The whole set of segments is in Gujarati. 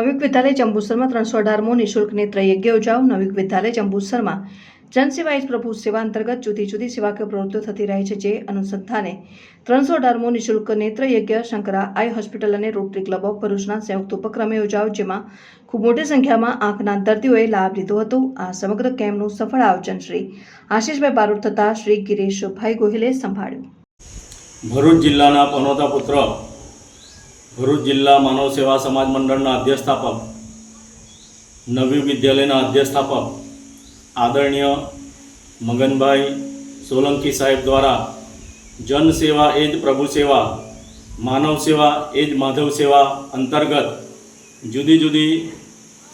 નવયુગ વિદ્યાલય ચંબુસરમાં ત્રણસો અઢારમો નિઃશુલ્ક નેત્ર યજ્ઞ યોજાઓ નવયુગ વિદ્યાલય ચંબુસરમાં જનસેવા એ પ્રભુ સેવા અંતર્ગત જુદી જુદી સેવા પ્રવૃત્તિઓ થતી રહે છે, જે અનુસંધાને ત્રણસો અઢારમો નિઃશુલ્ક નેત્ર યજ્ઞ શંકરા, આઈ હોસ્પિટલ અને રોટરી ક્લબ ઓફ ભરૂચના સંયુક્ત ઉપક્રમે યોજાયો, જેમાં ખૂબ મોટી સંખ્યામાં આંખના દર્દીઓએ લાભ લીધો હતો. આ સમગ્ર કેમ્પનું સફળ આયોજન શ્રી આશીષભાઈ બારોટ તથા શ્રી ગિરીશભાઈ ગોહિલે સંભાળ્યું. ભરૂચ જિલ્લાના પનોતા પુત્ર ભરૂચ જિલ્લા માનવ સેવા સમાજ મંડળના અધ્યક્ષસ્થાપક, નવી વિદ્યાલયના અધ્યક્ષસ્થાપક, આદરણીય મગનભાઈ સોલંકી સાહેબ દ્વારા જન સેવા એ જ પ્રભુ સેવા, માનવ સેવા એ જ માધવ સેવા અંતર્ગત જુદી જુદી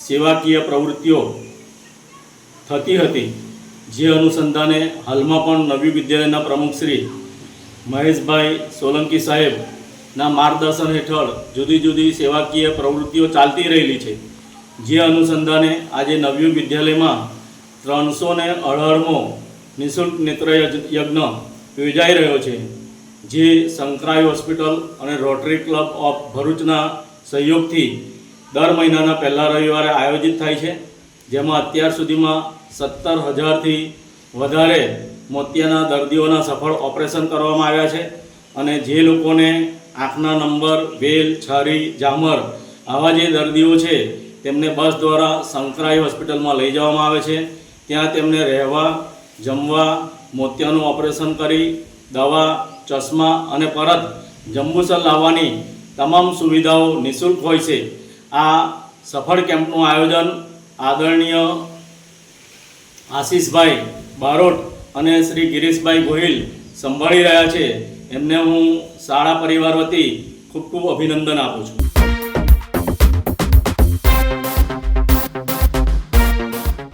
સેવાકીય પ્રવૃત્તિઓ થતી હતી, જે અનુસંધાને હાલમાં પણ નવી વિદ્યાલયના પ્રમુખ શ્રી મહેશભાઈ સોલંકી સાહેબના માર્ગદર્શન હેઠળ જુદી જુદી સેવાકીય પ્રવૃત્તિઓ ચાલતી રહેલી છે. જે અનુસંધાને આજે નવયુગ વિદ્યાલયમાં ત્રણસો ને અઢારમો નિઃશુલ્ક નેત્ર યજ્ઞ યોજાઈ રહ્યો છે. જે શંકરાઈ હોસ્પિટલ અને રોટરી ક્લબ ઓફ ભરૂચના સહયોગથી દર મહિનાના પહેલા રવિવારે આયોજિત થાય છે. જેમાં અત્યાર સુધીમાં સત્તર હજારથી વધારે મોતિયાના દર્દીઓના સફળ ઓપરેશન કરવામાં આવ્યા છે અને જે લોકોને આંખના નંબર, વેલ, છરી, જામર આવા જે દર્દીઓ છે, તેમને બસ દ્વારા શંકરાઈ હોસ્પિટલમાં લઈ જવામાં આવે છે. ત્યાં તેમને રહેવા, જમવા, મોતિયાનું ઓપરેશન કરી, દવા, ચશ્મા અને પરત જંબુસર લાવવાની તમામ સુવિધાઓ નિઃશુલ્ક હોય છે. આ સફળ કેમ્પનું આયોજન આદરણીય આશીષભાઈ બારોટ અને શ્રી ગિરીશભાઈ ગોહિલ સંભાળી રહ્યા છે. એમને હું શાળા પરિવાર વતી ખૂબ ખૂબ અભિનંદન આપું છું.